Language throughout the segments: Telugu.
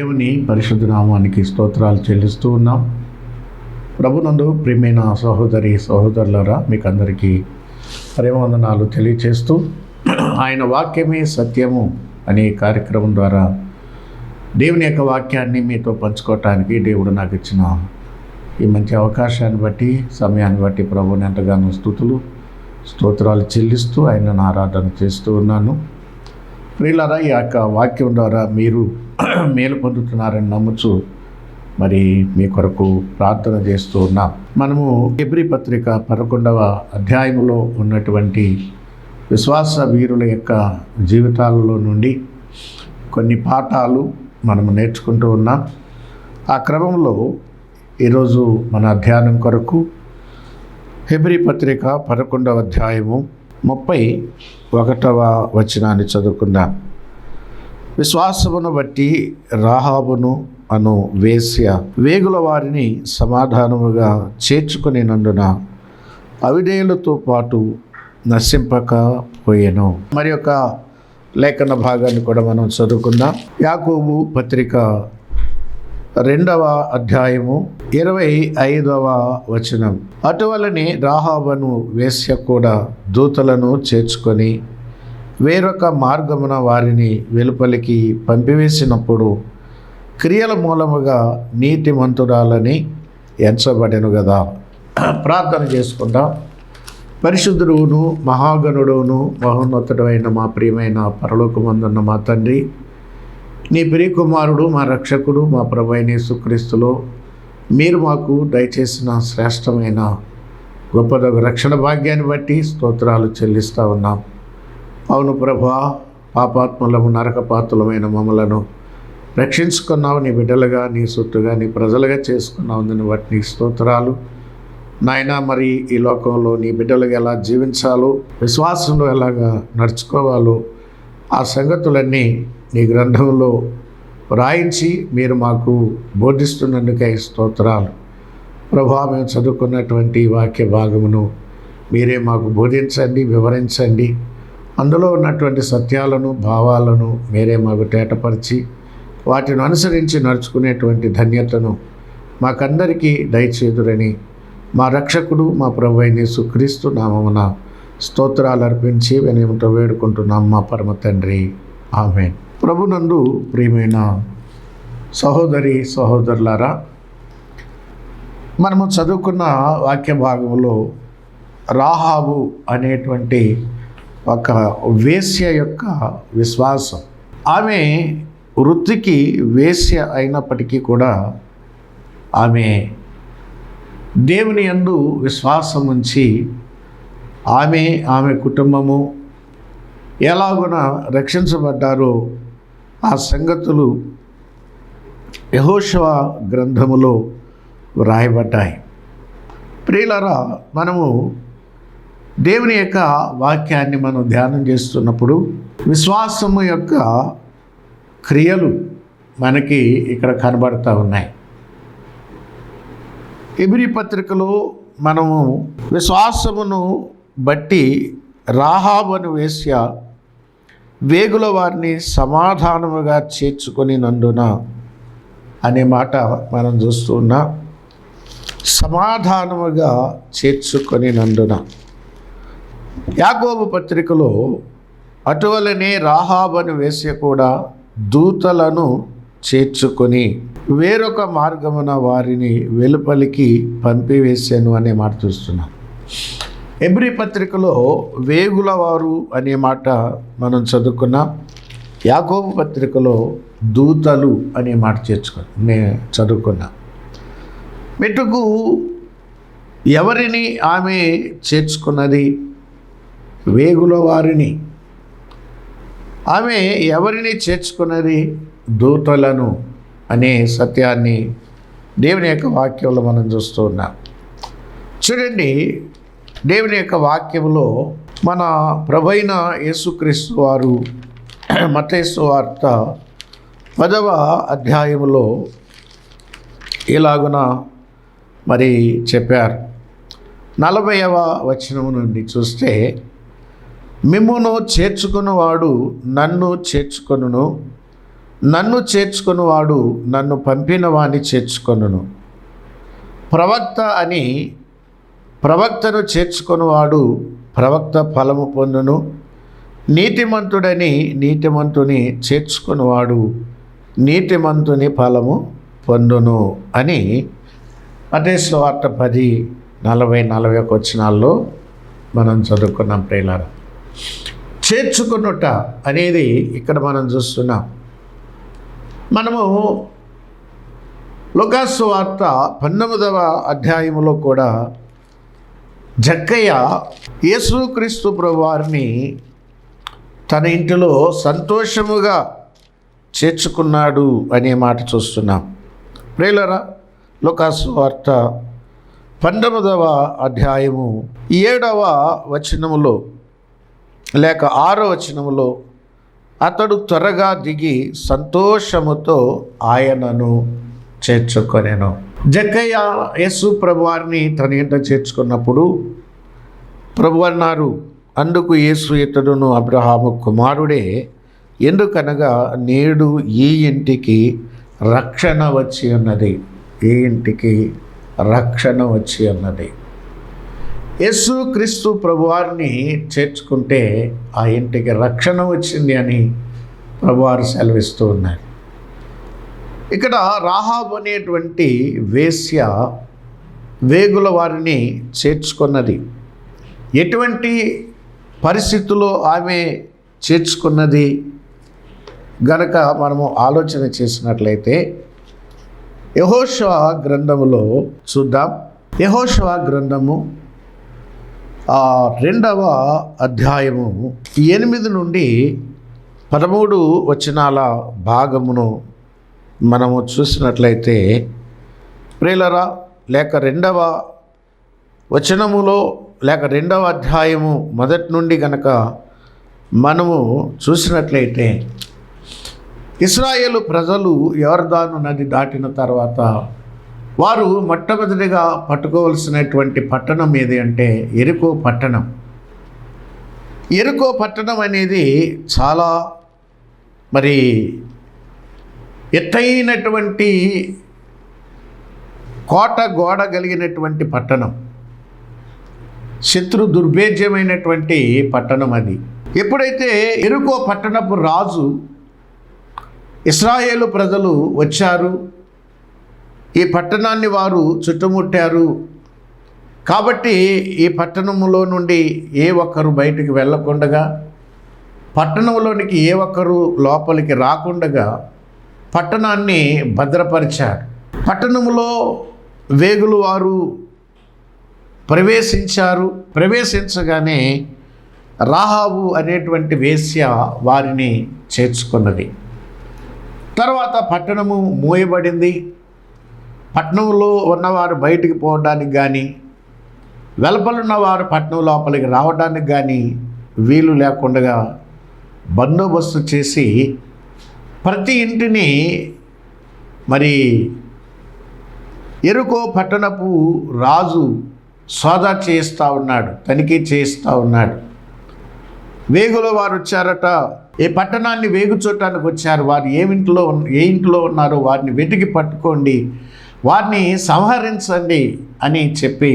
దేవుని పరిశుద్ధ నామానికి స్తోత్రాలు చెల్లిస్తూ ఉన్నాం. ప్రభునందు ప్రియమైన సహోదరి సహోదరులరా మీకు అందరికీ ప్రేమవందనాలు తెలియచేస్తూ ఆయన వాక్యమే సత్యము అనే కార్యక్రమం ద్వారా దేవుని యొక్క వాక్యాన్ని మీతో పంచుకోవటానికి దేవుడు నాకు ఇచ్చిన ఈ మంచి అవకాశాన్ని బట్టి సమయాన్ని బట్టి ప్రభుని ఎంతగానో స్థుతులు స్తోత్రాలు చెల్లిస్తూ ఆయనను ఆరాధన చేస్తూ ఉన్నాను. ప్రియులరా ఈ యొక్క వాక్యం ద్వారా మీరు మేలు పొందుతున్నారని నమ్ముచు మరి మీ కొరకు ప్రార్థన చేస్తూ ఉన్నాం. మనము ఎబ్రి పత్రిక పదకొండవ అధ్యాయంలో ఉన్నటువంటి విశ్వాస వీరుల యొక్క జీవితాలలో నుండి కొన్ని పాఠాలు మనము నేర్చుకుంటూ ఉన్నాం. ఆ క్రమంలో ఈరోజు మన ధ్యానం కొరకు హెబ్రి పత్రిక పదకొండవ అధ్యాయము ముప్పై ఒకటవ వచనాన్ని చదువుకుందాం. విశ్వాసమును బట్టి రాహాబును అను వేశ్య వేగుల వారిని సమాధానముగా చేర్చుకునేనందున అవిధేయులతో పాటు నశింపకపోయెను. మరి యొక్క లేఖన భాగాన్ని కూడా మనం చదువుకుందాం. యాకోబు పత్రిక రెండవ అధ్యాయము ఇరవై ఐదవ వచనం. అటువలని రాహాబను వేశ్య కూడా దూతలను చేర్చుకొని వేరొక మార్గమున వారిని వెలుపలికి పంపివేసినప్పుడు క్రియల మూలముగా నీతిమంతురాలని ఎంచబడెను కదా ప్రార్థన చేసుకుందాం. పరిశుద్ధుడును మహాగణుడును మహోన్నతుడైన మా ప్రియమైన పరలోకమందున్న మా తండ్రి నీ ప్రియకుమారుడు మా రక్షకుడు మా ప్రభైన సుక్రీస్తులో మీరు మాకు దయచేసిన శ్రేష్టమైన గొప్పదొక రక్షణ భాగ్యాన్ని బట్టి స్తోత్రాలు చెల్లిస్తూ ఉన్నాం. అవును ప్రభా పాపాత్మలము నరకపాత్రులమైన మమ్మలను రక్షించుకున్నావు. నీ బిడ్డలుగా నీ సొత్తుగా నీ ప్రజలుగా చేసుకున్నావు. దాన్ని బట్టి నీ స్తోత్రాలు. నాయన మరి ఈ లోకంలో నీ బిడ్డలుగా ఎలా జీవించాలో విశ్వాసంలో ఎలాగా నడుచుకోవాలో ఆ సంగతులన్నీ నీ గ్రంథంలో వ్రాయించి మీరు మాకు బోధిస్తున్నందుకై స్తోత్రాలు. ప్రభా మేము చదువుకున్నటువంటి వాక్య భాగమును మీరే మాకు బోధించండి వివరించండి. అందులో ఉన్నటువంటి సత్యాలను భావాలను మీరే మాకు తేటపరిచి వాటిని అనుసరించి నడుచుకునేటువంటి ధన్యతను మాకందరికీ దయచేదురని మా రక్షకుడు మా ప్రభు అయిన సుక్రీస్తు నామమున స్తోత్రాలు అర్పించి వినయముతో వేడుకుంటున్నాం. మా పరమ తండ్రి. ఆమె ప్రభునందు ప్రియమైన సహోదరి సహోదరులారా మనము చదువుకున్న వాక్య భాగంలో రాహాబు అనేటువంటి ఒక వేశ్య యొక్క విశ్వాసం. ఆమె వృత్తికి వేశ్య అయినప్పటికీ కూడా ఆమె దేవుని యందు విశ్వాసం ఉంచి ఆమె ఆమె కుటుంబము ఎలాగున రక్షించబడ్డారో ఆ సంగతులు యహోశవ గ్రంథములో వ్రాయబడ్డాయి. ప్రియులరా మనము దేవుని యొక్క వాక్యాన్ని మనం ధ్యానం చేస్తున్నప్పుడు విశ్వాసము యొక్క క్రియలు మనకి ఇక్కడ కనబడుతూ ఉన్నాయి. ఎబిరి పత్రికలో మనము విశ్వాసమును బట్టి రాహాబను వేశ్య వేగుల వారిని సమాధానముగా చేర్చుకొని నందున అనే మాట మనం చూస్తున్నా సమాధానముగా చేర్చుకొని నందున యాగోబు పత్రికలో అటువలనే రాహాబను వేసి కూడా దూతలను చేర్చుకొని వేరొక మార్గమున వారిని వెలుపలికి పంపివేశాను అనే మాట చూస్తున్నాం. ఎబ్రి పత్రికలో వేగుల వారు అనే మాట మనం చదువుకున్నాం. యాకోబు పత్రికలో దూతలు అనే మాట చేర్చుకొని నేను చదువుకున్నా. మెట్టుకు ఎవరిని ఆమె చేర్చుకున్నది? వేగుల వారిని. ఆమె ఎవరిని చేర్చుకున్నది? దూతలను అనే సత్యాన్ని దేవుని యొక్క వాక్యంలో మనం చూస్తూ ఉన్నాం. చూడండి దేవుని యొక్క వాక్యంలో మన ప్రభైన యేసుక్రీస్తు వారు మతేసు వార్త పదవ అధ్యాయంలో ఇలాగున మరి చెప్పారు. నలభైవ వచనం నుండి చూస్తే మిమ్మును చేర్చుకున్నవాడు నన్ను చేర్చుకొనును. నన్ను చేర్చుకునివాడు నన్ను పంపిన వాణ్ణి చేర్చుకొనును. ప్రవక్త అని ప్రవక్తను చేర్చుకునివాడు ప్రవక్త ఫలము పొందును. నీతిమంతుడని నీతిమంతుని చేర్చుకునివాడు నీతిమంతుని ఫలము పొందును అని అదేశ్వార్త పది నలభై నలభై ఒక వచనాల్లో మనం చదువుకున్నాం ప్రేలారా చేర్చుకునుట అనేది ఇక్కడ మనం చూస్తున్నాం. మనము లుకాసు వార్త పంతొమ్మిదవ అధ్యాయములో కూడా జక్కయ్య యేసుక్రీస్తు ప్రభువారిని తన ఇంటిలో సంతోషముగా చేర్చుకున్నాడు అనే మాట చూస్తున్నాం. ప్రేలరా లుకాసు వార్త పంతొమ్మిదవ అధ్యాయము ఏడవ వచనములో లేక ఆరో వచనంలో అతడు త్వరగా దిగి సంతోషముతో ఆయనను చేర్చుకొనేను. జక్కయ్య యేసు ప్రభువారిని తన ఇంట చేర్చుకున్నప్పుడు ప్రభు అన్నారు అందుకు యేసు ఇతడును అబ్రహాము కుమారుడే ఎందుకనగా నేడు ఈ ఇంటికి రక్షణ వచ్చి ఉన్నది. ఈ ఇంటికి రక్షణ వచ్చి ఉన్నది. యేసు క్రీస్తు ప్రభువారిని చేర్చుకుంటే ఆ ఇంటికి రక్షణ వచ్చింది అని ప్రభువారు సెలవిస్తూ ఉన్నారు. ఇక్కడ రాహాబు అనేటువంటి వేశ్య వేగుల వారిని చేర్చుకున్నది. ఎటువంటి పరిస్థితుల్లో ఆమె చేర్చుకున్నది? గనక మనము ఆలోచన చేసినట్లయితే యహోశవ గ్రంథములో చూద్దాం. యహోశవ గ్రంథము రెండవ అధ్యాయము ఎనిమిది నుండి పదమూడు వచనాల భాగమును మనము చూసినట్లయితే ప్రేలరా లేక రెండవ వచనములో లేక రెండవ అధ్యాయము మొదటి నుండి గనక మనము చూసినట్లయితే ఇస్రాయేల్ ప్రజలు ఎవరిదాను నది దాటిన తర్వాత వారు మొట్టమొదటిగా పట్టుకోవలసినటువంటి పట్టణం ఏది అంటే ఎరుకో పట్టణం. ఎరుకో పట్టణం అనేది చాలా మరి ఎత్తైనటువంటి కోట గోడ కలిగినటువంటి పట్టణం. శత్రు దుర్భేద్యమైనటువంటి పట్టణం అది. ఎప్పుడైతే ఎరుకో పట్టణపు రాజు ఇస్రాయేలు ప్రజలు వచ్చారు ఈ పట్టణాన్ని వారు చుట్టుముట్టారు. కాబట్టి ఈ పట్టణములో నుండి ఏ ఒక్కరు బయటికి వెళ్ళకుండగా పట్టణంలోనికి ఏ ఒక్కరు లోపలికి రాకుండగా పట్టణాన్ని భద్రపరిచారు. పట్టణములో వేగులు వారు ప్రవేశించారు. ప్రవేశించగానే రాహాబు అనేటువంటి వేశ్య వారిని చేర్చుకున్నది. తర్వాత పట్టణము మూయబడింది. పట్టణంలో ఉన్నవారు బయటికి పోవడానికి కానీ వెలపలున్నవారు పట్నం పట్టణం లోపలికి రావడానికి కానీ వీలు లేకుండా బందోబస్తు చేసి ప్రతి ఇంటిని మరి ఎరుకో పట్టణపు రాజు సోదా చేయిస్తూ ఉన్నాడు తనిఖీ చేయిస్తూ ఉన్నాడు. వేగులో వారు వచ్చారట ఏ పట్టణాన్ని వేగు చూడటానికి వచ్చారు వారు ఏమింట్లో ఉన్న- ఏ ఇంట్లో ఉన్నారో వారిని వెతికి పట్టుకోండి వారిని సంహరించండి అని చెప్పి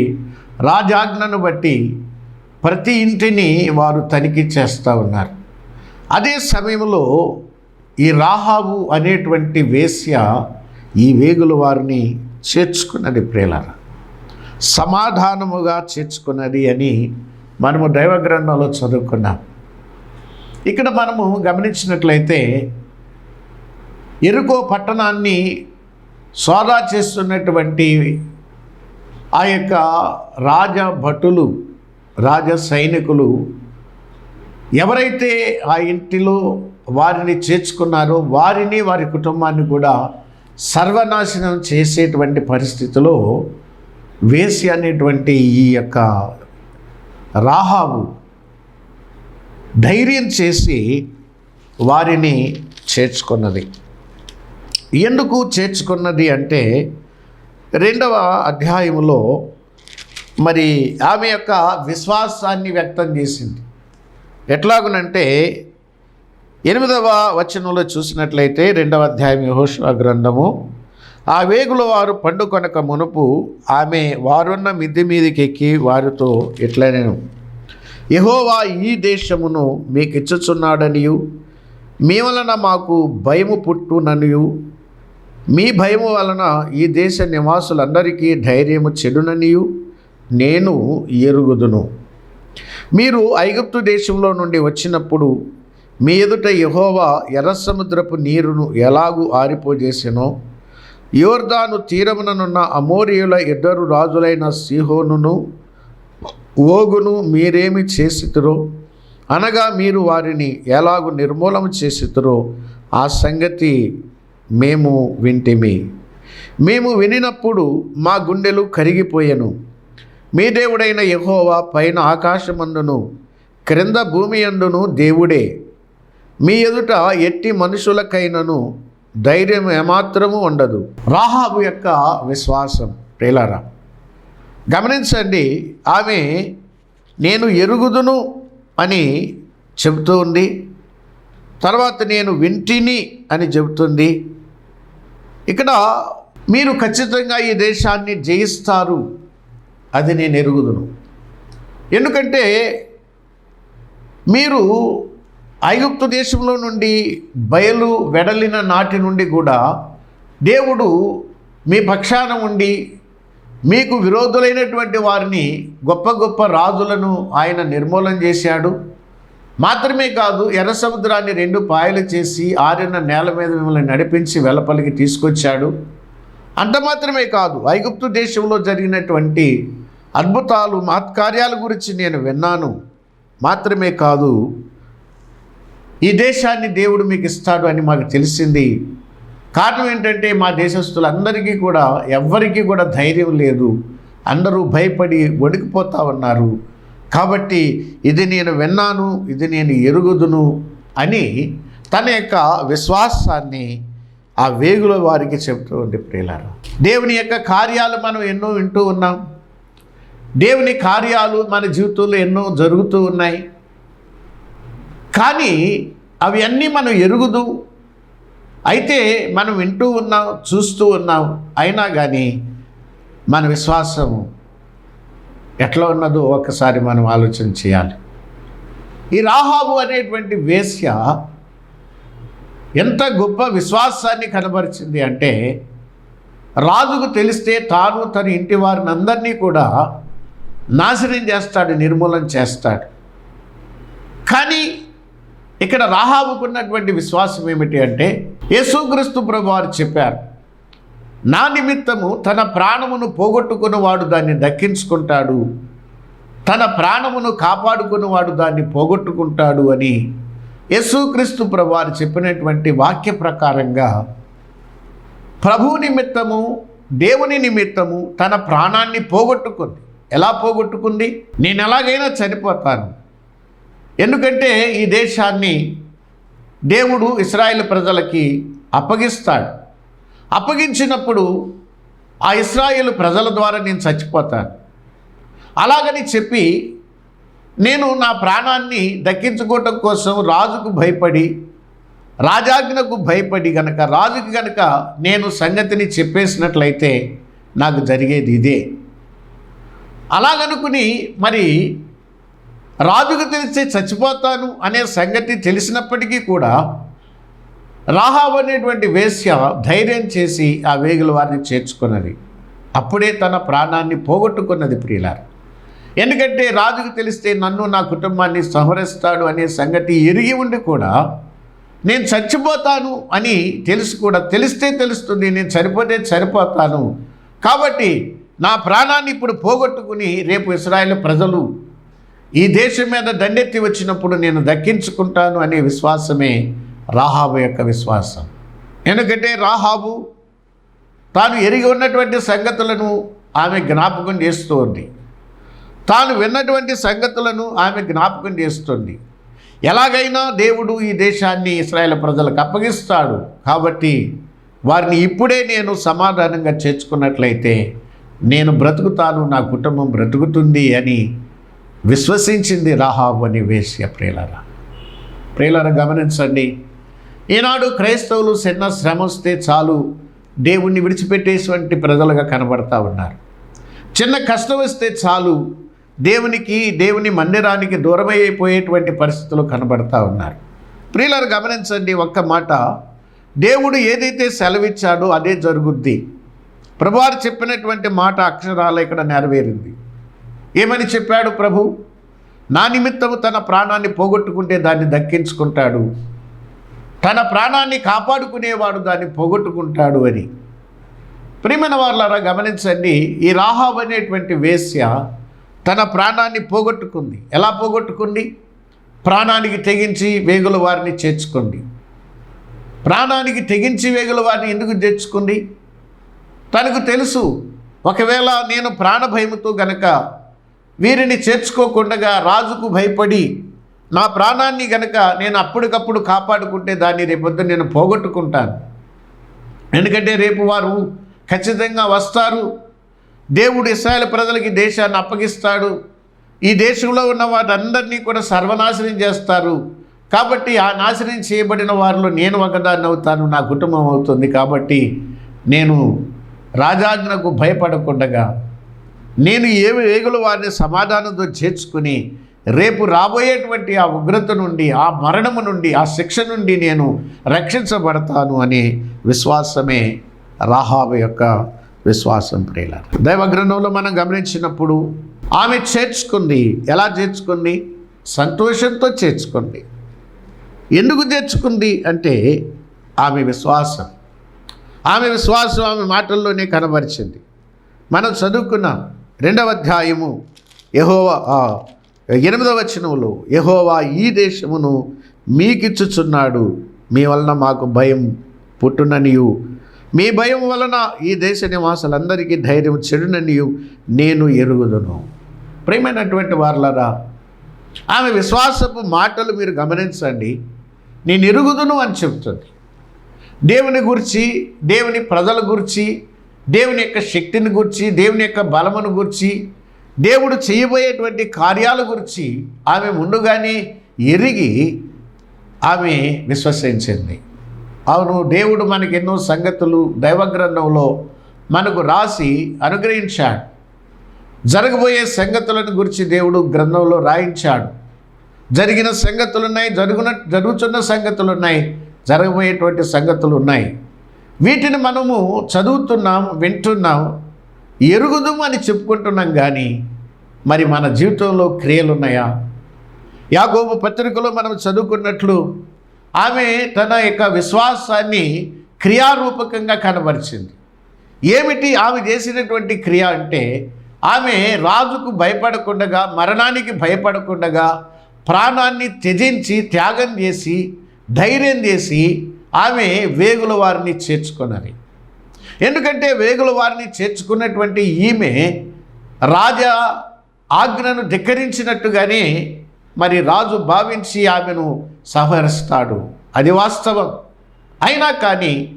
రాజాజ్ఞను బట్టి ప్రతి ఇంటిని వారు తనిఖీ చేస్తూ ఉన్నారు. అదే సమయంలో ఈ రాహాబు అనేటువంటి వేశ్య ఈ వేగుల వారిని చేర్చుకున్నది ప్రేలర సమాధానముగా చేర్చుకున్నది అని మనము దైవగ్రంథంలో చదువుకున్నాం. ఇక్కడ మనము గమనించినట్లయితే ఎరుకో పట్టణాన్ని సోదా చేస్తున్నటువంటి ఆ యొక్క రాజ భటులు రాజ సైనికులు ఎవరైతే ఆ ఇంటిలో వారిని చేర్చుకున్నారో వారిని వారి కుటుంబాన్ని కూడా సర్వనాశనం చేసేటువంటి పరిస్థితిలో వేసి అనేటువంటి ఈ యొక్క రాహాబు ధైర్యం చేసి వారిని చేర్చుకున్నది. ఎందుకు చేర్చుకున్నది అంటే రెండవ అధ్యాయములో మరి ఆమె యొక్క విశ్వాసాన్ని వ్యక్తం చేసింది. ఎట్లాగునంటే ఎనిమిదవ వచనంలో చూసినట్లయితే రెండవ అధ్యాయం యెహోషువ గ్రంథము. ఆ వేగుల వారు పండుకొనక మునుపు ఆమె వారున్న మిద్ది మీదకి ఎక్కి వారితో ఎట్లనే యహోవా ఈ దేశమును మీకు ఇచ్చుచున్నాడనియు మీ వలన మాకు భయము పుట్టుననియు మీ భయము వలన ఈ దేశ నివాసులందరికీ ధైర్యము చెడుననియు నేను ఎరుగుదును. మీరు ఐగుప్తు దేశంలో నుండి వచ్చినప్పుడు మీ ఎదుట యహోవా ఎర్ర సముద్రపు నీరును ఎలాగూ ఆరిపోజేసెనో యోర్దాను తీరముననున్న అమోరియుల ఇద్దరు రాజులైన సిహోనును ఓగును మీరేమి చేసితురో అనగా మీరు వారిని ఎలాగు నిర్మూలన చేసితురో ఆ సంగతి మేము వింటిమి. మేము వినినప్పుడు మా గుండెలు కరిగిపోయెను. మీ దేవుడైన యహోవా పైన ఆకాశమందును క్రింద భూమి అందును దేవుడే. మీ ఎదుట ఎట్టి మనుషులకైనను ధైర్యం ఏమాత్రము ఉండదు. రాహాబు యొక్క విశ్వాసం ప్రేలారా గమనించండి ఆమె నేను ఎరుగుదును అని చెబుతూ ఉంది. తర్వాత నేను వింటిని అని చెబుతుంది. ఇక్కడ మీరు ఖచ్చితంగా ఈ దేశాన్ని జయిస్తారు. అది నేను ఎరుగుదును. ఎందుకంటే మీరు ఐగుప్తు దేశంలో నుండి బయలు వెడలిన నాటి నుండి కూడా దేవుడు మీ పక్షాన ఉండి మీకు విరోధులైనటువంటి వారిని గొప్ప గొప్ప రాజులను ఆయన నిర్మూలన చేశాడు. మాత్రమే కాదు ఎర్ర సముద్రాన్ని రెండు పాయలు చేసి ఆరిన నేల మీద మిమ్మల్ని నడిపించి వెలపలికి తీసుకొచ్చాడు. అంత మాత్రమే కాదు ఐగుప్తు దేశంలో జరిగినటువంటి అద్భుతాలు మహత్కార్యాల గురించి నేను విన్నాను. మాత్రమే కాదు ఈ దేశాన్ని దేవుడు మీకు ఇస్తాడు అని మాకు తెలిసింది. కారణం ఏంటంటే మా దేశస్తులందరికీ కూడా ఎవ్వరికీ కూడా ధైర్యం లేదు. అందరూ భయపడి వణికిపోతా ఉన్నారు. కాబట్టి ఇది నేను విన్నాను ఇది నేను ఎరుగుదును అని తన యొక్క విశ్వాసాన్ని ఆ వేగుల వారికి చెబుతూ ఉంది ప్రియులారు దేవుని యొక్క కార్యాలు మనం ఎన్నో వింటూ ఉన్నాం. దేవుని కార్యాలు మన జీవితంలో ఎన్నో జరుగుతూ ఉన్నాయి. కానీ అవి అన్నీ మనం ఎరుగుదు. అయితే మనం వింటూ ఉన్నాం చూస్తూ ఉన్నాం. అయినా కానీ మన విశ్వాసం ఎట్లా ఉన్నదో ఒకసారి మనం ఆలోచన చేయాలి. ఈ రాహాబు అనేటువంటి వేశ్య ఎంత గొప్ప విశ్వాసాన్ని కనబరిచింది అంటే రాజుకు తెలిస్తే తాను తన ఇంటి వారిని అందరినీ కూడా నాశనం చేస్తాడు నిర్మూలన చేస్తాడు. కానీ ఇక్కడ రాహాబుకున్నటువంటి విశ్వాసం ఏమిటి అంటే యేసుక్రీస్తు ప్రభు వారు చెప్పారు నా నిమిత్తము తన ప్రాణమును పోగొట్టుకున్నవాడు దాన్ని దక్కించుకుంటాడు. తన ప్రాణమును కాపాడుకున్నవాడు దాన్ని పోగొట్టుకుంటాడు అని యేసుక్రీస్తు ప్రభువారు చెప్పినటువంటి వాక్య ప్రకారంగా ప్రభు నిమిత్తము దేవుని నిమిత్తము తన ప్రాణాన్ని పోగొట్టుకుంది. ఎలా పోగొట్టుకుంది? నేను ఎలాగైనా చనిపోతాను. ఎందుకంటే ఈ దేశాన్ని దేవుడు ఇస్రాయేల్ ప్రజలకి అప్పగిస్తాడు. అప్పగించినప్పుడు ఆ ఇస్రాయేల్ ప్రజల ద్వారా నేను చచ్చిపోతాను. అలాగని చెప్పి నేను నా ప్రాణాన్ని దక్కించుకోవటం కోసం రాజుకు భయపడి రాజాజ్ఞకు భయపడి గనక రాజుకి గనక నేను సంగతిని చెప్పేసినట్లయితే నాకు జరిగేది ఇదే. అలాగనుకుని మరి రాజుకు తెలిస్తే చచ్చిపోతాను అనే సంగతి తెలిసినప్పటికీ కూడా రాహాబ్ అనేటువంటి వేశ్య ధైర్యం చేసి ఆ వేగుల వారిని చేర్చుకున్నది. అప్పుడే తన ప్రాణాన్ని పోగొట్టుకున్నది ప్రియులారు. ఎందుకంటే రాజుకు తెలిస్తే నన్ను నా కుటుంబాన్ని సంహరిస్తాడు అనే సంగతి ఎరిగి ఉండి కూడా నేను చచ్చిపోతాను అని తెలుసు కూడా తెలిస్తే తెలుస్తుంది నేను చనిపోతే చనిపోతాను. కాబట్టి నా ప్రాణాన్ని ఇప్పుడు పోగొట్టుకుని రేపు ఇస్రాయేల్ ప్రజలు ఈ దేశం మీద దండెత్తి వచ్చినప్పుడు నేను దక్కించుకుంటాను అనే విశ్వాసమే రాహాబు యొక్క విశ్వాసం. ఎందుకంటే రాహాబు తాను ఎరిగి ఉన్నటువంటి సంగతులను ఆమె జ్ఞాపకం చేస్తోంది. తాను విన్నటువంటి సంగతులను ఆమె జ్ఞాపకం చేస్తుంది. ఎలాగైనా దేవుడు ఈ దేశాన్ని ఇస్రాయేల్ ప్రజలకు అప్పగిస్తాడు. కాబట్టి వారిని ఇప్పుడే నేను సమాధానంగా చేర్చుకున్నట్లయితే నేను బ్రతుకుతాను నా కుటుంబం బ్రతుకుతుంది అని విశ్వసించింది రాహాబు అని వేశ్య ప్రియులరా ప్రేలర గమనించండి. ఈనాడు క్రైస్తవులు చిన్న శ్రమ వస్తే చాలు దేవుణ్ణి విడిచిపెట్టేటువంటి ప్రజలుగా కనబడతా ఉన్నారు. చిన్న కష్టం వస్తే చాలు దేవునికి దేవుని మందిరానికి దూరమైపోయేటువంటి పరిస్థితులు కనబడతా ఉన్నారు. ప్రియులను గమనించండి ఒక్క మాట. దేవుడు ఏదైతే సెలవిచ్చాడో అదే జరుగుద్ది. ప్రభువారు చెప్పినటువంటి మాట అక్షరాలు ఇక్కడ నెరవేరింది. ఏమని చెప్పాడు ప్రభు? నా నిమిత్తము తన ప్రాణాన్ని పోగొట్టుకుంటే దాన్ని దక్కించుకుంటాడు. తన ప్రాణాన్ని కాపాడుకునేవాడు దాన్ని పోగొట్టుకుంటాడు అని. ప్రియమైన వాళ్ళారా గమనించండి ఈ రాహాబ్ అనేటువంటి వేశ్య తన ప్రాణాన్ని పోగొట్టుకుంది. ఎలా పోగొట్టుకుంది? ప్రాణానికి తెగించి వేగుల వారిని చేర్చుకుంది. ప్రాణానికి తెగించి వేగుల వారిని ఎందుకు తెచ్చుకుంది తనకు తెలుసు ఒకవేళ నేను ప్రాణభయముతో గనక వీరిని చేర్చుకోకుండా రాజుకు భయపడి నా ప్రాణాన్ని గనక నేను అప్పటికప్పుడు కాపాడుకుంటే దాన్ని రేపొద్దు నేను పోగొట్టుకుంటాను. ఎందుకంటే రేపు వారు ఖచ్చితంగా వస్తారు. దేవుడు ఇస్రాయల్ ప్రజలకి దేశాన్ని అప్పగిస్తాడు. ఈ దేశంలో ఉన్న వారందరినీ కూడా సర్వనాశనం చేస్తారు. కాబట్టి ఆ నాశనం చేయబడిన వారిలో నేను ఒకదాన్ని అవుతాను నా కుటుంబం అవుతుంది. కాబట్టి నేను రాజాజ్ఞకు భయపడకుండగా నేను ఏ వేగులు వారిని సమాధానంతో చేర్చుకుని రేపు రాబోయేటువంటి ఆ ఉగ్రత నుండి ఆ మరణము నుండి ఆ శిక్ష నుండి నేను రక్షించబడతాను అనే విశ్వాసమే రాహాబు యొక్క విశ్వాసం ప్రేల దైవగ్రంథంలో మనం గమనించినప్పుడు ఆమె చేర్చుకుంది. ఎలా చేర్చుకుంది? సంతోషంతో చేర్చుకుంది. ఎందుకు చేర్చుకుంది అంటే ఆమె విశ్వాసం. ఆమె విశ్వాసం ఆమె మాటల్లోనే కనబరిచింది. మనం చదువుకున్నాం రెండవ అధ్యాయము. యహో ఎనిమిదవ వచనంలో యహోవా ఈ దేశమును మీకిచ్చుచున్నాడు. మీ వలన మాకు భయం పుట్టుననియు. మీ భయం వలన ఈ దేశ నివాసులందరికీ ధైర్యం చెడుననియు. నేను ఎరుగుదును. ప్రేమైనటువంటి వార్లరా ఆమె విశ్వాసపు మాటలు మీరు గమనించండి. నేను ఎరుగుదును అని చెప్తుంది దేవుని గురించి దేవుని ప్రజల గురించి దేవుని యొక్క శక్తిని గురించి దేవుని యొక్క బలమును గురించి దేవుడు చేయబోయేటువంటి కార్యాల గురించి ఆమె ముందుగానే ఎరిగి ఆమె విశ్వసించింది. అవును దేవుడు మనకి ఎన్నో సంగతులు దైవగ్రంథంలో మనకు రాసి అనుగ్రహించాడు. జరగబోయే సంగతులను గురించి దేవుడు గ్రంథంలో రాయించాడు. జరిగిన సంగతులు ఉన్నాయి జరుగున జరుగుతున్న సంగతులు ఉన్నాయి జరగబోయేటువంటి సంగతులు ఉన్నాయి వీటిని మనము చదువుతున్నాం వింటున్నాం ఎరుగుదాం అని చెప్పుకుంటున్నాం కానీ మరి మన జీవితంలో క్రియలు ఉన్నాయా? యాగోబు పత్రికలో మనం చదువుకున్నట్లు ఆమె తన యొక్క విశ్వాసాన్ని క్రియారూపకంగా కనబరిచింది. ఏమిటి ఆమె చేసినటువంటి క్రియ అంటే ఆమె రాజుకు భయపడకుండా మరణానికి భయపడకుండా ప్రాణాన్ని త్యజించి త్యాగం చేసి ధైర్యం చేసి ఆమె వేగుల వారిని చేర్చుకున్నది. ఎందుకంటే వేగుల వారిని చేర్చుకున్నటువంటి ఈమె రాజా ఆజ్ఞను ధిక్కరించినట్టుగానే మరి రాజు భావించి ఆమెను సంహరిస్తాడు. అది వాస్తవం. అయినా కానీ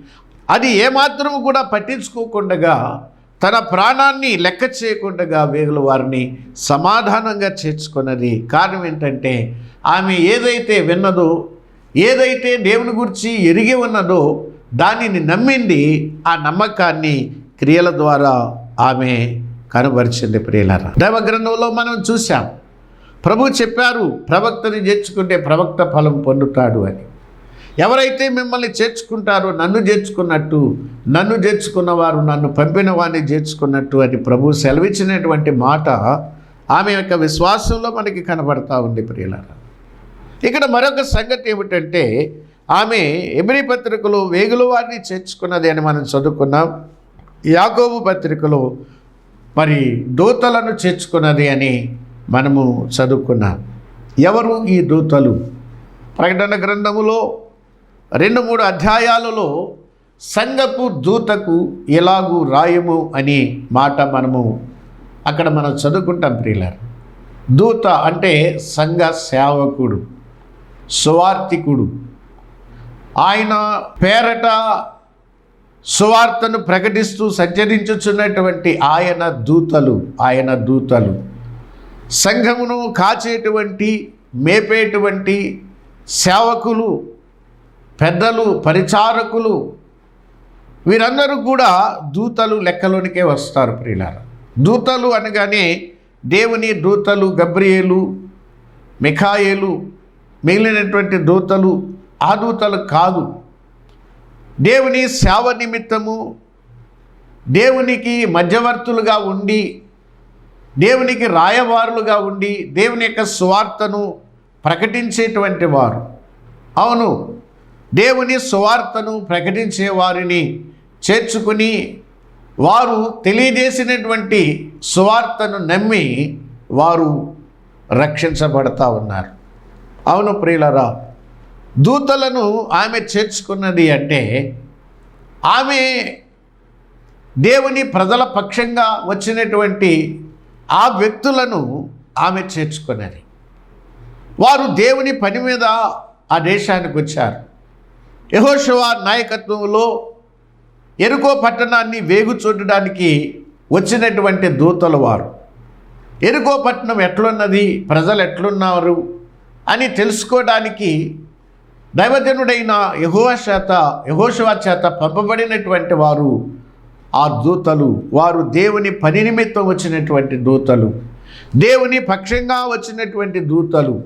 అది ఏమాత్రం కూడా పట్టించుకోకుండా తన ప్రాణాన్ని లెక్క చేయకుండా వేగుల వారిని సమాధానంగా చేర్చుకున్నది. కారణం ఏంటంటే ఆమె ఏదైతే విన్నదో ఏదైతే దేవుని గురించి ఎరిగి ఉన్నదో దానిని నమ్మింది ఆ నమ్మకాన్ని క్రియల ద్వారా ఆమె కనబరిచింది ప్రియులరా. దైవ గ్రంథంలో మనం చూసాం ప్రభు చెప్పారు ప్రవక్తని చేర్చుకుంటే ప్రవక్త ఫలం పొందుతాడు అని. ఎవరైతే మిమ్మల్ని చేర్చుకుంటారో నన్ను చేర్చుకున్నట్టు నన్ను చేర్చుకున్నవారు నన్ను పంపిన వారిని చేర్చుకున్నట్టు అని ప్రభు సెలవిచ్చినటువంటి మాట ఆమె యొక్క విశ్వాసంలో మనకి కనబడతా ఉంది ప్రియులారా. ఇక్కడ మరొక సంగతి ఏమిటంటే ఆమె ఎబ్రి పత్రికలో వేగుల వారిని చేర్చుకున్నది అని మనం చదువుకున్నాం. యాగోబు పత్రికలో మరి దూతలను చేర్చుకున్నది అని మనము చదువుకున్నాం. ఎవరు ఈ దూతలు? ప్రకటన గ్రంథములో రెండు మూడు అధ్యాయాలలో సంఘపు దూతకు ఎలాగూ రాయము అనే మాట మనము అక్కడ మనం చదువుకుంటాం ప్రియులారు. దూత అంటే సంఘ సేవకుడు సువార్థికుడు ఆయన పేరట సువార్తను ప్రకటిస్తూ సంచరించుచున్నటువంటి ఆయన దూతలు ఆయన దూతలు. సంఘమును కాచేటువంటి మేపేటువంటి సేవకులు పెద్దలు పరిచారకులు వీరందరూ కూడా దూతలు లెక్కలోనికే వస్తారు ప్రియులారా. దూతలు అనగానే దేవుని దూతలు గబ్రియేలు మిఖాయేలు మిగిలినటువంటి దూతలు ఆదూతలు కాదు. దేవుని సేవ నిమిత్తము దేవునికి మధ్యవర్తులుగా ఉండి దేవునికి రాయవారులుగా ఉండి దేవుని యొక్క సువార్తను ప్రకటించేటువంటి వారు. అవును దేవుని సువార్తను ప్రకటించే వారిని చేర్చుకుని వారు తెలియజేసినటువంటి సువార్తను నమ్మి వారు రక్షించబడతా ఉన్నారు. అవును ప్రియులరా దూతలను ఆమె చేర్చుకున్నది అంటే ఆమె దేవుని ప్రజల పక్షంగా వచ్చినటువంటి ఆ వ్యక్తులను ఆమె చేర్చుకున్నది. వారు దేవుని పని మీద ఆ దేశానికి వచ్చారు. యహోశివ నాయకత్వంలో ఎరుకో పట్టణాన్ని వేగు చూడడానికి వచ్చినటువంటి దూతలు వారు. ఎరుకో పట్టణం ఎట్లున్నది? ప్రజలు ఎట్లున్నారు? అని తెలుసుకోవడానికి దైవజనుడైన యహోవ చేత యహోశివ చేత పంపబడినటువంటి వారు ఆ దూతలు. వారు దేవుని పని నిమిత్తం వచ్చినటువంటి దూతలు. దేవుని పక్షంగా వచ్చినటువంటి దూతలు.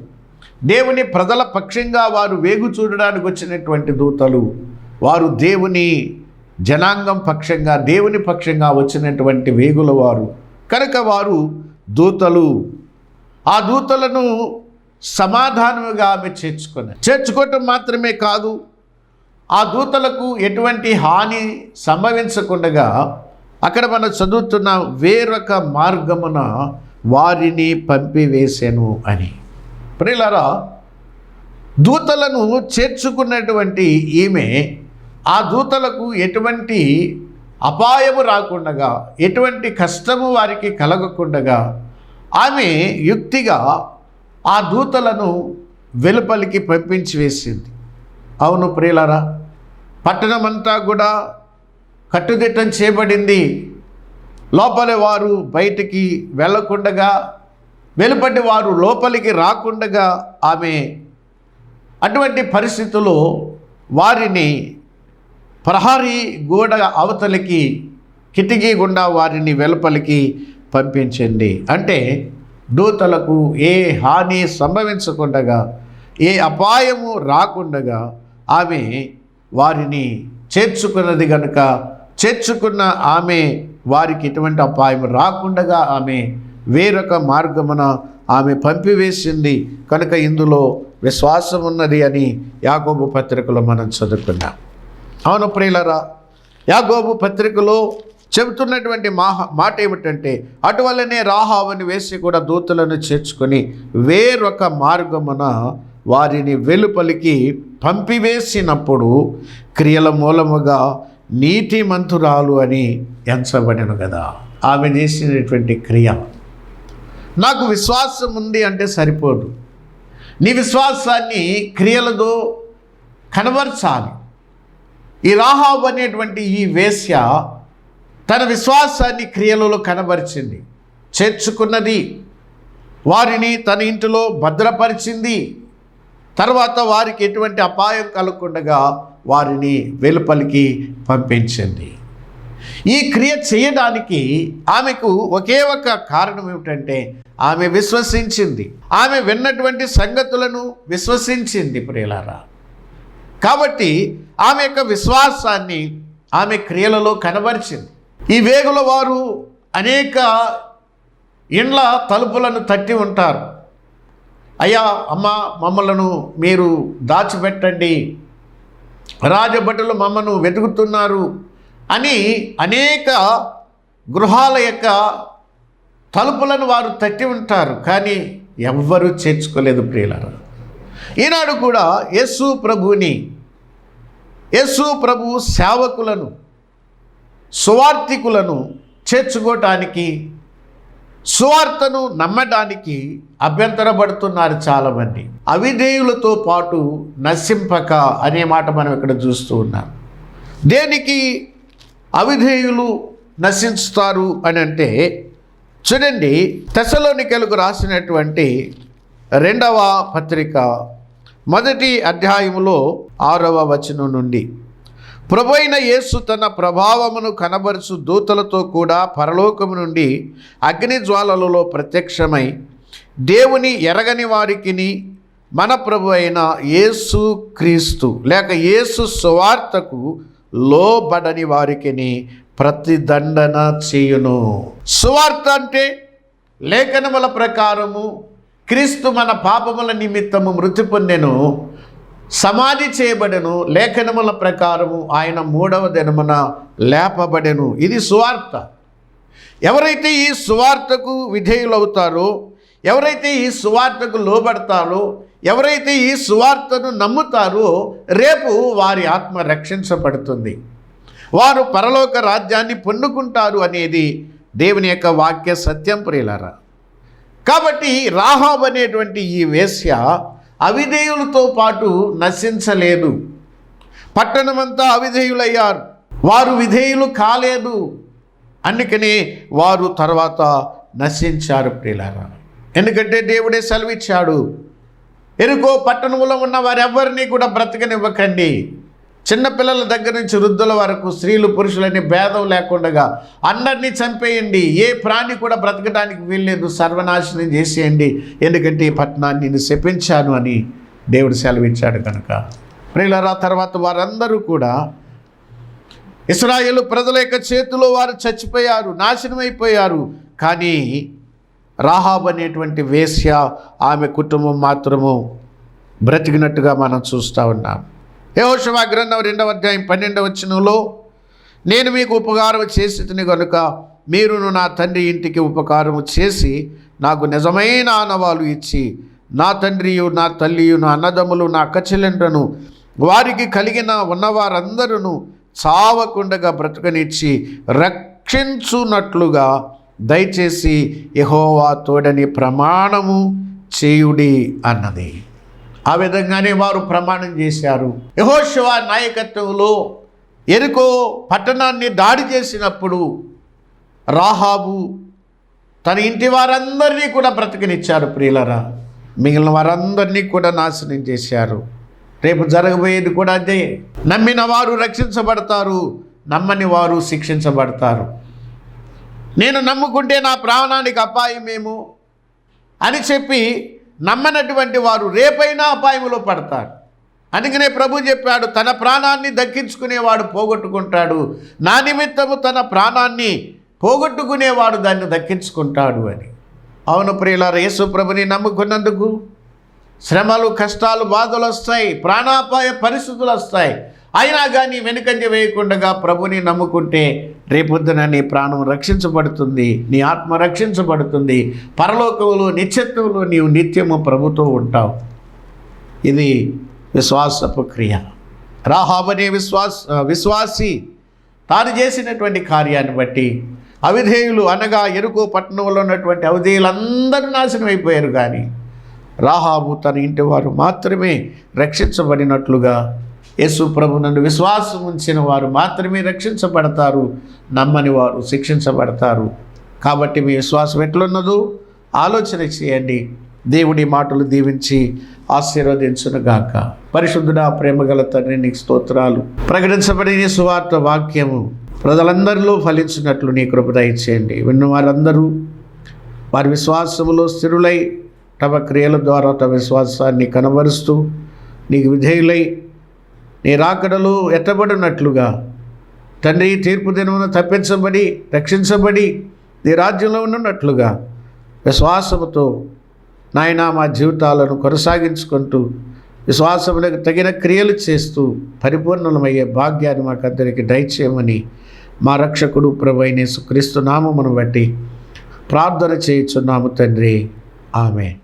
దేవుని ప్రజల పక్షంగా వారు వేగు చూడడానికి వచ్చినటువంటి దూతలు. వారు దేవుని జనాంగం పక్షంగా దేవుని పక్షంగా వచ్చినటువంటి వేగుల వారు. కనుక వారు దూతలు. ఆ దూతలను సమాధానముగా ఆమె చేర్చుకున్నారు చేర్చుకోవటం మాత్రమే కాదు ఆ దూతలకు ఎటువంటి హాని సంభవించకుండగా అక్కడ మనం చదువుతున్న వేరొక మార్గమున వారిని పంపివేశాను అని. ప్రియులారా దూతలను చేర్చుకున్నటువంటి ఈమె ఆ దూతలకు ఎటువంటి అపాయము రాకుండగా ఎటువంటి కష్టము వారికి కలగకుండగా ఆమె యుక్తిగా ఆ దూతలను వెలుపలికి పంపించి వేసింది. అవును ప్రియులరా పట్టణమంతా కూడా కట్టుదిట్టం చేయబడింది. లోపలి వారు బయటికి వెళ్ళకుండగా వెలుపటి వారు లోపలికి రాకుండగా ఆమె అటువంటి పరిస్థితుల్లో వారిని ప్రహరీ గోడ అవతలికి కిటికీ గుండా వారిని వెలుపలికి పంపించండి అంటే దూతలకు ఏ హాని సంభవించకుండగా ఏ అపాయము రాకుండగా ఆమె వారిని చేర్చుకున్నది కనుక చేర్చుకున్న ఆమె వారికి ఎటువంటి అపాయం రాకుండగా ఆమె వేరొక మార్గమున ఆమె పంపివేసింది. కనుక ఇందులో విశ్వాసం ఉన్నది అని యాగోబు పత్రికలో మనం చదువుకున్నాం. అవును ప్రియులరా యాగోబు పత్రికలో చెబుతున్నటువంటి మాహ మాట ఏమిటంటే అటువల్లనే రాహావని వేసి కూడా దూతలను చేర్చుకొని వేరొక మార్గమున వారిని వెలుపలికి పంపివేసినప్పుడు క్రియల మూలముగా నీతిమంతురాలు అని ఎంచబడిను కదా. ఆమె చేసినటువంటి క్రియ. నాకు విశ్వాసం ఉంది అంటే సరిపోదు. నీ విశ్వాసాన్ని క్రియలతో కనబరచాలి. ఈ రాహాబు అనేటువంటి ఈ వేశ్య తన విశ్వాసాన్ని క్రియలలో కనబరిచింది. చేర్చుకున్నది వారిని తన ఇంటిలో భద్రపరిచింది. తర్వాత వారికి ఎటువంటి అపాయం కలగకుండా వారిని వెలుపలికి పంపించింది. ఈ క్రియ చేయడానికి ఆమెకు ఒకే ఒక కారణం ఏమిటంటే ఆమె విశ్వసించింది. ఆమె విన్నటువంటి సంగతులను విశ్వసించింది ప్రియులారా. కాబట్టి ఆమె యొక్క విశ్వాసాన్ని ఆమె క్రియలలో కనబరిచింది. ఈ వేగుల వారు అనేక ఇండ్ల తలుపులను తట్టి ఉంటారు. అయ్యా అమ్మ మమ్మలను మీరు దాచిపెట్టండి. రాజభటులు మమ్మను వెతుకుతున్నారు అని అనేక గృహాల యొక్క తలుపులను వారు తట్టి ఉంటారు. కానీ ఎవ్వరూ చేర్చుకోలేదు ప్రియులారా. ఈనాడు కూడా యేసు ప్రభుని యేసు ప్రభు సేవకులను సువార్థికులను చేర్చుకోవటానికి సువార్తను నమ్మడానికి అభ్యంతరపడుతున్నారు చాలామంది. అవిధేయులతో పాటు నశింపక అనే మాట మనం ఇక్కడ చూస్తూ ఉన్నాం. దేనికి అవిధేయులు నశించుతారు అని అంటే చూడండి తెసలోనికెలకు రాసినటువంటి రెండవ పత్రిక మొదటి అధ్యాయములో ఆరవ వచనం నుండి. ప్రభు అయిన యేసు తన ప్రభావమును కనబరుచు దూతలతో కూడా పరలోకము నుండి అగ్ని జ్వాలలలో ప్రత్యక్షమై దేవుని ఎరగని వారికిని మన ప్రభు అయిన యేసు క్రీస్తు లేక యేసు సువార్తకు లోబడని వారికిని ప్రతిదండన చేయును. సువార్త అంటే లేఖనముల ప్రకారము క్రీస్తు మన పాపముల నిమిత్తము మృతి పొందెను. సమాధి చేయబడెను లేఖనముల ప్రకారము ఆయన మూడవ దినమున లేపబడెను. ఇది సువార్త. ఎవరైతే ఈ సువార్తకు విధేయులవుతారో ఎవరైతే ఈ సువార్తకు లోబడతారో ఎవరైతే ఈ సువార్తను నమ్ముతారో రేపు వారి ఆత్మ రక్షించబడుతుంది. వారు పరలోక రాజ్యాన్ని పొందుకుంటారు అనేది దేవుని యొక్క వాక్య సత్యం ప్రియులారా. కాబట్టి రాహాబ్ అనేటువంటి ఈ వేశ్య అవిధేయులతో పాటు నశించలేదు. పట్టణమంతా అవిధేయులయ్యారు. వారు విధేయులు కాలేదు. అందుకని వారు తర్వాత నశించారు ప్రియులారా. ఎందుకంటే దేవుడే సెలవిచ్చాడు. ఎరుకో పట్టణంలో ఉన్న వారెవ్వరినీ కూడా బ్రతకనివ్వకండి. చిన్నపిల్లల దగ్గర నుంచి వృద్ధుల వరకు స్త్రీలు పురుషులని భేదం లేకుండా అందరినీ చంపేయండి. ఏ ప్రాణి కూడా బ్రతకడానికి వీల్లేదు. సర్వనాశనం చేసేయండి. ఎందుకంటే ఈ పట్టణాన్ని నేను శపించాను అని దేవుడు సెలవిచ్చాడు కనుక. ప్రియులరా తర్వాత వారందరూ కూడా ఇస్రాయేలు ప్రజల యొక్క చేతిలో వారు చచ్చిపోయారు నాశనమైపోయారు. కానీ రాహాబ్ అనేటువంటి వేశ్య ఆమె కుటుంబం మాత్రము బ్రతికినట్టుగా మనం చూస్తూ ఉన్నాం. యహోషవ గ్రంథం రెండవ అధ్యాయం పన్నెండవ వచనంలో నేను మీకు ఉపకారం చేసి కనుక మీరును నా తండ్రి ఇంటికి ఉపకారము చేసి నాకు నిజమైన ఆనవాలు ఇచ్చి నా తండ్రియు నా తల్లియు నా అన్నదమ్ములు నా అక్కచెల్లెండ్రను వారికి కలిగిన ఉన్నవారందరూ చావకుండగా బ్రతకనిచ్చి రక్షించున్నట్లుగా దయచేసి యహోవా తోడని ప్రమాణము చేయుడి అన్నది. ఆ విధంగానే వారు ప్రమాణం చేశారు. యహోశివ నాయకత్వంలో ఎరుకో పట్టణాన్ని దాడి చేసినప్పుడు రాహాబు తన ఇంటి వారందరినీ కూడా బ్రతికినిచ్చారు ప్రియులరా. మిగిలిన వారందరినీ కూడా నాశనం చేశారు. రేపు జరగబోయేది కూడా అదే. నమ్మిన వారు రక్షించబడతారు నమ్మని వారు శిక్షించబడతారు. నేను నమ్ముకుంటే నా ప్రాణానికి అపాయమేమో? అని చెప్పి నమ్మనటువంటి వారు రేపైనా అపాయములో పడతారు. అందుకనే ప్రభు చెప్పాడు తన ప్రాణాన్ని దక్కించుకునేవాడు పోగొట్టుకుంటాడు. నా నిమిత్తము తన ప్రాణాన్ని పోగొట్టుకునేవాడు దాన్ని దక్కించుకుంటాడు అని. అవును ప్రియులారు యేసు ప్రభుని నమ్ముకున్నందుకు శ్రమలు కష్టాలు బాధలు వస్తాయి ప్రాణాపాయ పరిస్థితులు వస్తాయి. అయినా కానీ వెనుకంజ వేయకుండా ప్రభుని నమ్ముకుంటే రేపొద్దున నీ ప్రాణం రక్షించబడుతుంది నీ ఆత్మ రక్షించబడుతుంది. పరలోకంలో నిత్యత్వంలో నీవు నిత్యము ప్రభుతో ఉంటావు. ఇది విశ్వాసపు క్రియ. రాహాబనే విశ్వాస విశ్వాసి తాను చేసినటువంటి కార్యాన్ని బట్టి అవిధేయులు అనగా ఎరుకు పట్టణంలో ఉన్నటువంటి అవిధేయులందరూ నాశనం అయిపోయారు కానీ రాహాబు తన ఇంటి వారు మాత్రమే రక్షించబడినట్లుగా యేసు ప్రభునందు విశ్వాసం ఉంచిన వారు మాత్రమే రక్షించబడతారు. నమ్మని వారు శిక్షించబడతారు. కాబట్టి మీ విశ్వాసం ఎట్లున్నదో ఆలోచన చేయండి. దేవుడి మాటలు దీవించి ఆశీర్వదించునుగాక. పరిశుద్ధుడా ప్రేమగల తండ్రి నీకు స్తోత్రాలు. ప్రకటించబడిన సువార్త వాక్యము ప్రజలందరిలో ఫలించినట్లు నీ కృప దయచేయండి. విన్న వారందరూ వారి విశ్వాసములో స్థిరులై తమ క్రియల ద్వారా తమ విశ్వాసాన్ని కనబరుస్తూ నీకు విధేయులై నీ రాకడలు ఎత్తబడినట్లుగా. తండ్రి తీర్పు దినమున తప్పించబడి రక్షించబడి నీ రాజ్యంలో ఉన్నట్లుగా. విశ్వాసముతో నాయన మా జీవితాలను కొనసాగించుకుంటూ విశ్వాసములకు తగిన క్రియలు చేస్తూ పరిపూర్ణమయ్యే భాగ్యాన్ని మాకందరికి దయచేయమని మా రక్షకుడు ప్రభైన క్రీస్తు నామమును బట్టి ప్రార్థన చేయుచున్నాము తండ్రి. ఆమె